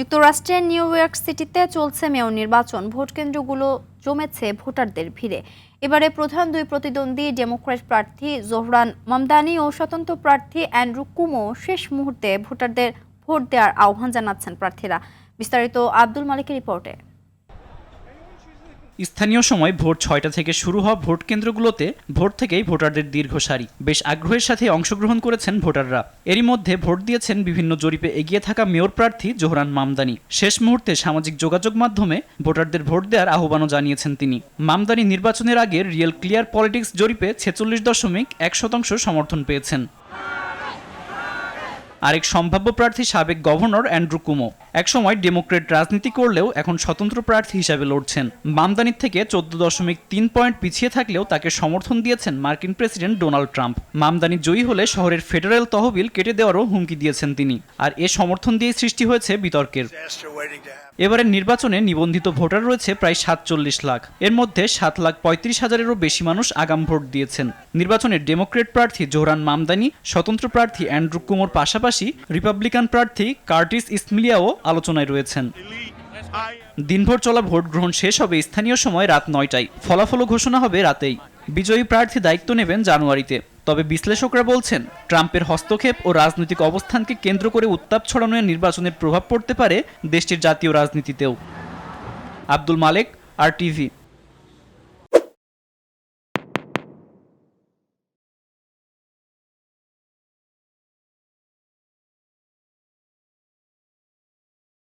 যুক্তরাষ্ট্রের new York সিটিতে চলছে মেয়র নির্বাচন। ভোটকেন্দ্রগুলো জমেছে ভোটারদের ভিড়ে। এবারে প্রধান দুই প্রতিদ্বন্দ্বী ডেমোক্রেট প্রার্থী জোহরান মমদানি ও স্বতন্ত্র প্রার্থী অ্যান্ড্রু কুমো শেষ মুহূর্তে ভোটারদের ভোট দেওয়ার আহ্বান জানাচ্ছেন প্রার্থীরা। বিস্তারিত আব্দুল মালিকের রিপোর্টে। স্থানীয় সময় ভোর ছয়টা থেকে শুরু হওয়া ভোট কেন্দ্রগুলোতে ভোট থেকেই ভোটারদের দীর্ঘ সারি। বেশ আগ্রহের সাথে অংশগ্রহণ করেছেন ভোটাররা। এরই মধ্যে ভোট দিয়েছেন বিভিন্ন জরিপে এগিয়ে থাকা মেয়র প্রার্থী জোহরান মামদানি। শেষ মুহূর্তে সামাজিক যোগাযোগ মাধ্যমে ভোটারদের ভোট দেওয়ার আহ্বানও জানিয়েছেন তিনি। মামদানি নির্বাচনের আগে রিয়েল ক্লিয়ার পলিটিক্স জরিপে ছেচল্লিশ দশমিক এক শতাংশ সমর্থন পেয়েছেন। আরেক সম্ভাব্য প্রার্থী সাবেক গভর্নর অ্যান্ড্রু কুমো। একসময় ডেমোক্রেট রাজনীতি করলেও এখন স্বতন্ত্র প্রার্থী হিসাবে লড়ছেন। মামদানির থেকে চোদ্দ দশমিক তিন পয়েন্ট পিছিয়ে থাকলেও তাকে সমর্থন দিয়েছেন মার্কিন প্রেসিডেন্ট ডোনাল্ড ট্রাম্প। মামদানি জয়ী হলে শহরের ফেডারেল তহবিল কেটে দেওয়ারও হুমকি দিয়েছেন তিনি। আর এ সমর্থন দিয়েই সৃষ্টি হয়েছে বিতর্কের. এবারের নির্বাচনে নিবন্ধিত ভোটার রয়েছে প্রায় সাতচল্লিশ লাখ। এর মধ্যে সাত লাখ পঁয়ত্রিশ হাজারেরও বেশি মানুষ আগাম ভোট দিয়েছেন। নির্বাচনে ডেমোক্রেট প্রার্থী জোহরান মামদানি স্বতন্ত্র প্রার্থী অ্যান্ড্রু কুমোর পাশাপাশি রিপাবলিকান প্রার্থী কার্টিস ইসমিলিয়াও আলোচনায় রয়েছেন। দিনভর চলা ভোট গ্রহণ শেষ হবে স্থানীয় সময় রাত নয়টায়। ফলাফল ঘোষণা হবে রাতেই। বিজয়ী প্রার্থী দায়িত্ব নেবেন জানুয়ারিতে। তবে বিশ্লেষকরা বলছেন, ট্রাম্পের হস্তক্ষেপ ও রাজনৈতিক অবস্থানকে কেন্দ্র করে উত্তাপ ছড়ানোয় নির্বাচনের প্রভাব পড়তে পারে দেশটির জাতীয় রাজনীতিতেও। Abdul Malek, R TV.